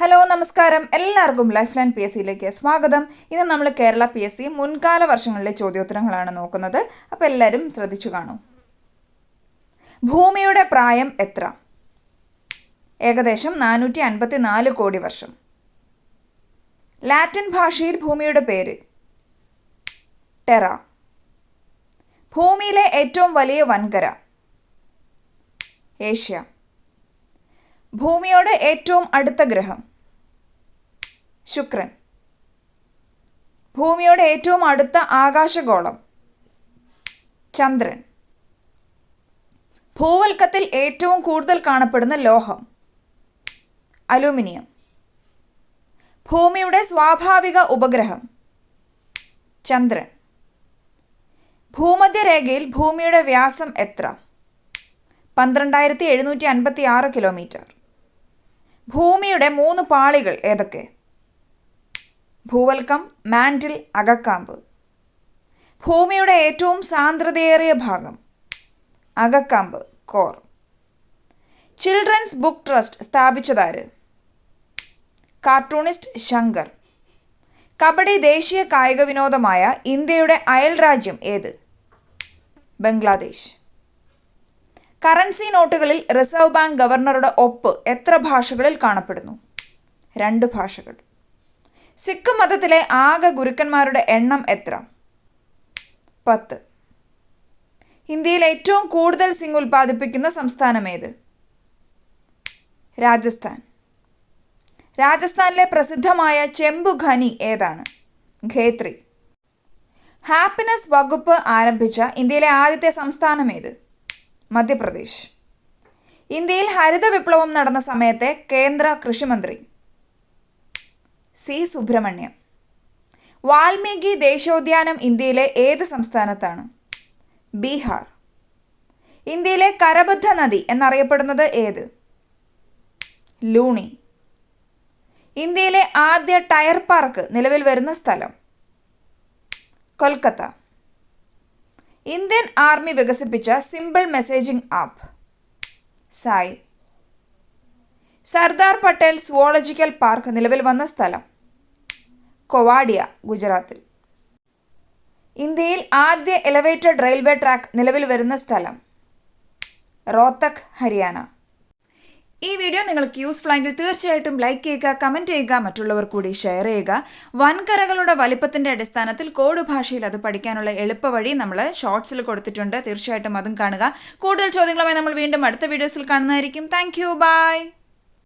Hello നമസ്കാരം. എല്ലാവർക്കും life line P S സിയിലേക്ക് സ്വാഗതം. ഇന്ന് നമ്മൾ കേരള പി എസ് സി മുൻകാല വർഷങ്ങളിലെ ചോദ്യോത്തരങ്ങളാണ് നോക്കുന്നത്. അപ്പോൾ എല്ലാവരും ശ്രദ്ധിച്ചു കാണൂ. ഭൂമിയുടെ പ്രായം എത്ര? ഏകദേശം നാനൂറ്റി അൻപത്തി നാല് കോടി വർഷം. ലാറ്റിൻ ഭാഷയിൽ ഭൂമിയുടെ പേര്? ടെറ. ഭൂമിയിലെ ഏറ്റവും വലിയ വൻകര? ഏഷ്യ. ഭൂമിയോട് ഏറ്റവും അടുത്ത ഗ്രഹം. ശുക്രൻ. ഭൂമിയോട് ഏറ്റവും അടുത്ത ആകാശഗോളം. ചന്ദ്രൻ. ഭൂവൽക്കത്തിൽ ഏറ്റവും കൂടുതൽ കാണപ്പെടുന്ന ലോഹം. അലൂമിനിയം. ഭൂമിയുടെ സ്വാഭാവിക ഉപഗ്രഹം. ചന്ദ്രൻ. ഭൂമധ്യരേഖയിൽ ഭൂമിയുടെ വ്യാസം എത്ര? പന്ത്രണ്ടായിരത്തി എഴുന്നൂറ്റി അൻപത്തി ആറ് കിലോമീറ്റർ. ഭൂമിയുടെ മൂന്ന് പാളികൾ ഏതൊക്കെ? ഭൂവൽക്കം മാൻഡിൽ അകക്കാമ്പ്. ഭൂമിയുടെ ഏറ്റവും സാന്ദ്രതയേറിയ ഭാഗം? അകക്കാമ്പ് കോർ. ചിൽഡ്രൻസ് ബുക്ക് ട്രസ്റ്റ് സ്ഥാപിച്ചതാര്? കാർട്ടൂണിസ്റ്റ് ശങ്കർ. കബഡി ദേശീയ കായിക വിനോദമായ ഇന്ത്യയുടെ അയൽ രാജ്യം ഏത്? ബംഗ്ലാദേശ്. കറൻസി നോട്ടുകളിൽ റിസർവ് ബാങ്ക് ഗവർണറുടെ ഒപ്പ് എത്ര ഭാഷകളിൽ കാണപ്പെടുന്നു? രണ്ട് ഭാഷകൾ. സിഖ് മതത്തിലെ ആകെ ഗുരുക്കന്മാരുടെ എണ്ണം എത്ര? പത്ത്. ഇന്ത്യയിൽ ഏറ്റവും കൂടുതൽ സിംഗ് ഉൽപ്പാദിപ്പിക്കുന്ന സംസ്ഥാനം ഏത്? രാജസ്ഥാൻ. രാജസ്ഥാനിലെ പ്രസിദ്ധമായ ചെമ്പു ഖനി ഏതാണ്? ഖേത്രി. ഹാപ്പിനെസ് വകുപ്പ് ആരംഭിച്ച ഇന്ത്യയിലെ ആദ്യത്തെ സംസ്ഥാനം ഏത്? മധ്യപ്രദേശ്. ഇന്ത്യയിൽ ഹരിത വിപ്ലവം നടന്ന സമയത്തെ കേന്ദ്ര കൃഷിമന്ത്രി സി സുബ്രഹ്മണ്യം. വാൽമീകി ദേശീയോദ്യാനം ഇന്ത്യയിലെ ഏത് സംസ്ഥാനത്താണ്? ബീഹാർ. ഇന്ത്യയിലെ കരബദ്ധ നദി എന്നറിയപ്പെടുന്നത് ഏത്? ലൂണി. ഇന്ത്യയിലെ ആദ്യ ടയർ പാർക്ക് നിലവിൽ വരുന്ന സ്ഥലം? കൊൽക്കത്ത. ഇന്ത്യൻ ആർമി വികസിപ്പിച്ച simple messaging app. SAI. Sardar Patel zoological park നിലവിൽ വന്ന സ്ഥലം. കൊവാഡിയ ഗുജറാത്തിൽ. ഇന്ത്യയിൽ ആദ്യ എലവേറ്റഡ് റെയിൽവേ ട്രാക്ക് നിലവിൽ വരുന്ന സ്ഥലം. റോത്തക് ഹരിയാന. ഈ വീഡിയോ നിങ്ങൾക്ക് യൂസ്ഫുൾ ആയെങ്കിൽ തീർച്ചയായിട്ടും ലൈക്ക് ചെയ്യുക കമന്റ് ചെയ്യുക മറ്റുള്ളവർ കൂടി ഷെയർ ചെയ്യുക. വൻകരകളുടെ വലിപ്പത്തിന്റെ അടിസ്ഥാനത്തിൽ കോഡ് ഭാഷയിൽ അത് പഠിക്കാനുള്ള എളുപ്പവഴി നമ്മൾ ഷോർട്സിൽ കൊടുത്തിട്ടുണ്ട്. തീർച്ചയായിട്ടും അതും കാണുക. കൂടുതൽ ചോദ്യങ്ങളുമായി നമ്മൾ വീണ്ടും അടുത്ത വീഡിയോസിൽ കാണുന്നതായിരിക്കും. Thank bye